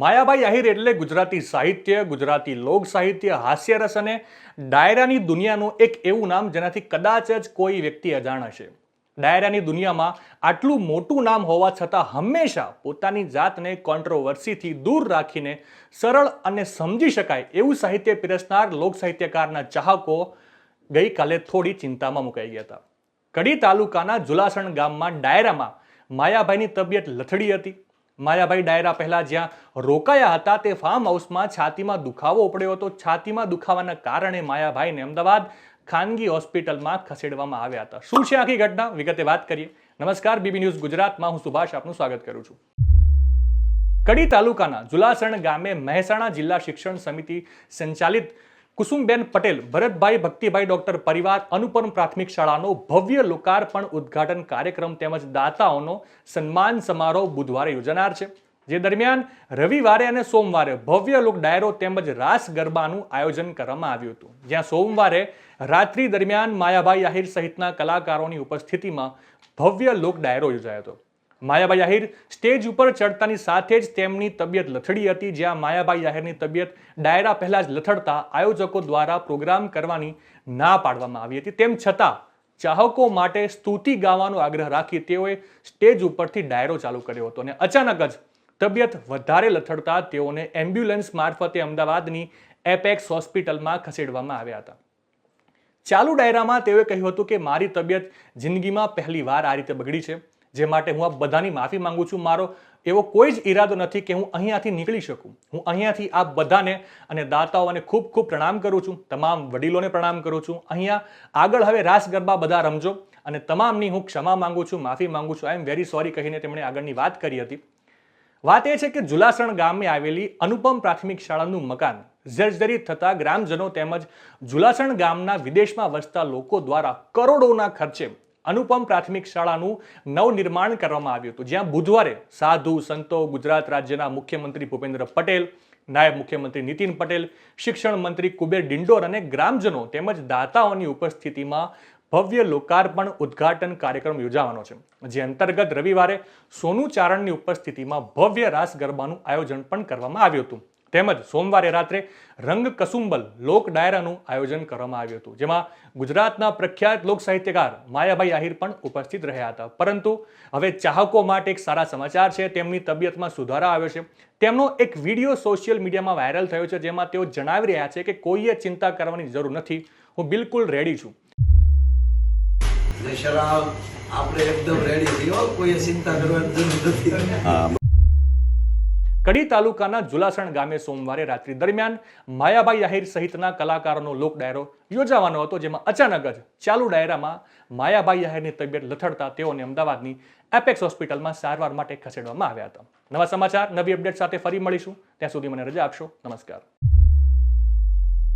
માયાભાઈ આહિર એટલે ગુજરાતી સાહિત્ય, ગુજરાતી લોક સાહિત્ય હાસ્યરસ અને ડાયરાની દુનિયાનું એક એવું નામ જેનાથી કદાચ જ કોઈ વ્યક્તિ અજાણ હશે. ડાયરાની દુનિયામાં આટલું મોટું નામ હોવા છતાં હંમેશા પોતાની જાતને કોન્ટ્રોવર્સીથી દૂર રાખીને સરળ અને સમજી શકાય એવું સાહિત્ય પીરસનાર લોક સાહિત્યકારના ચાહકો ગઈકાલે થોડી ચિંતામાં મુકાઈ ગયા હતા. કડી તાલુકાના જુલાસણ ગામમાં ડાયરામાં માયાભાઈની તબિયત લથડી હતી. માયાભાઈ ડાયરા પહેલા જ્યાં રોકાયા હતા, તે ફાર્મ હાઉસમાં છાતીમાં દુખાવો ઉપડ્યો હતો. છાતીમાં દુખાવાના કારણે માયાભાઈને અમદાવાદ ખાનગી હોસ્પિટલમાં ખસેડવામાં આવ્યા હતા. શું છે આખી ઘટના? વિગતે વાત કરીએ. નમસ્કાર, બીબી ન્યૂઝ ગુજરાતમાં હું સુભાષ આપનું સ્વાગત કરું છું. કડી તાલુકાના જુલાસણ ગામે મહેસાણા જિલ્લા શિક્ષણ સમિતિ સંચાલિત કુસુમબેન પટેલ, ભરતભાઈ ભક્તિભાઈ ડોક્ટર પરિવાર, અનુપમ પ્રાથમિક શાળાનો ભવ્ય લોકાર્પણ, ઉદ્ઘાટન કાર્યક્રમ તેમજ દાતાઓનો સન્માન સમારોહ બુધવારે યોજાનાર છે. જે દરમિયાન રવિવારે અને સોમવારે ભવ્ય લોક ડાયરો તેમજ રાસ ગરબાનું આયોજન કરવામાં આવ્યું હતું. જ્યાં સોમવારે રાત્રિ દરમિયાન માયાભાઈ આહિર સહિતના કલાકારોની ઉપસ્થિતિમાં ભવ્ય લોક ડાયરો યોજાયો હતો. માયાભાઈ આહિર સ્ટેજ ઉપર ચડતાની સાથે જ તેમની તબિયત લથડી હતી, જ્યાં માયાભાઈ આહિરની તબિયત ડાયરા પહેલાં જ લથડતા આયોજકો દ્વારા પ્રોગ્રામ કરવાની ના પાડવામાં આવી હતી. તેમ છતાં, ચાહકો માટે સ્તુતિ ગાવાનો આગ્રહ રાખી તેઓએ સ્ટેજ ઉપરથી ડાયરો ચાલુ કર્યો હતો અને અચાનક જ તબિયત વધારે લથડતા તેઓને એમ્બ્યુલન્સ મારફતે અમદાવાદની એપેક્સ હોસ્પિટલમાં ખસેડવામાં આવ્યા હતા. ચાલુ ડાયરામાં તેઓએ કહ્યું હતું કે, મારી તબિયત જિંદગીમાં પહેલી વાર આ રીતે બગડી છે. જે માટે હું આ બધાની માફી માંગુ છું. મારો એવો કોઈ જ ઈરાદો નથી કે હું અહીંયાથી નીકળી શકું. હું અહીંયાથી આ બધાને અને દાતાઓને ખૂબ ખૂબ પ્રણામ કરું છું. તમામ વડીલોને પ્રણામ કરું છું. અહીંયા આગળ હવે રાસ ગરબા બધા રમજો અને તમામની હું ક્ષમા માંગુ છું, માફી માંગુ છું. આઈ એમ વેરી સોરી કહીને તેમણે આગળની વાત કરી હતી. વાત એ છે કે જુલાસણ ગામે આવેલી અનુપમ પ્રાથમિક શાળાનું મકાન જર્જરિત થતા ગ્રામજનો તેમજ જુલાસણ ગામના વિદેશમાં વસતા લોકો દ્વારા કરોડોના ખર્ચે અનુપમ પ્રાથમિક શાળાનું નવનિર્માણ કરવામાં આવ્યું હતું. જ્યાં બુધવારે સાધુ, સંતો, ગુજરાત રાજ્યના મુખ્યમંત્રી ભૂપેન્દ્ર પટેલ, નાયબ મુખ્યમંત્રી નીતિન પટેલ, શિક્ષણ મંત્રી કુબેર ડિંડોર અને ગ્રામજનો તેમજ દાતાઓની ઉપસ્થિતિમાં ભવ્ય લોકાર્પણ ઉદ્ઘાટન કાર્યક્રમ યોજાવાનો છે. જે અંતર્ગત રવિવારે સોનુ ચારણની ઉપસ્થિતિમાં ભવ્ય રાસ ગરબાનું આયોજન પણ કરવામાં આવ્યું હતું. તેમજ સોમવારે રાત્રે રંગ કસુંબલ લોક ડાયરાનું આયોજન કરવામાં આવ્યું હતું જેમાં ગુજરાતના પ્રખ્યાત લોક સાહિત્યકાર માયાભાઈ આહિર પણ ઉપસ્થિત રહ્યા હતા. પરંતુ હવે ચાહકો માટે એક સારા સમાચાર છે તેમની તબિયતમાં સુધારા આવ્યો છે. તેમનો એક વીડિયો સોશિયલ મીડિયામાં વાયરલ થયો છે જેમાં તેઓ જણાવી રહ્યા છે કે કોઈએ ચિંતા કરવાની જરૂર નથી હું બિલકુલ રેડી છું. આપણે એકદમ રેડી છીએ કોઈએ ચિંતા કરવાની જરૂર નથી. કડી તાલુકાના જુલાસણ ગામે સોમવારે રાત્રિ દરમિયાન માયાભાઈ આહિર સહિતના કલાકારોનો લોક ડાયરો યોજાવાનો હતો, જેમાં અચાનક જ ચાલુ ડાયરામાં માયાભાઈ આહિરની તબિયત લથડતા તેઓને અમદાવાદની એપેક્સ હોસ્પિટલમાં સારવાર માટે ખસેડવામાં આવ્યા હતા. નવા સમાચાર, નવી અપડેટ સાથે ફરી મળીશું. ત્યાં સુધી મને રજા આપશો. નમસ્કાર.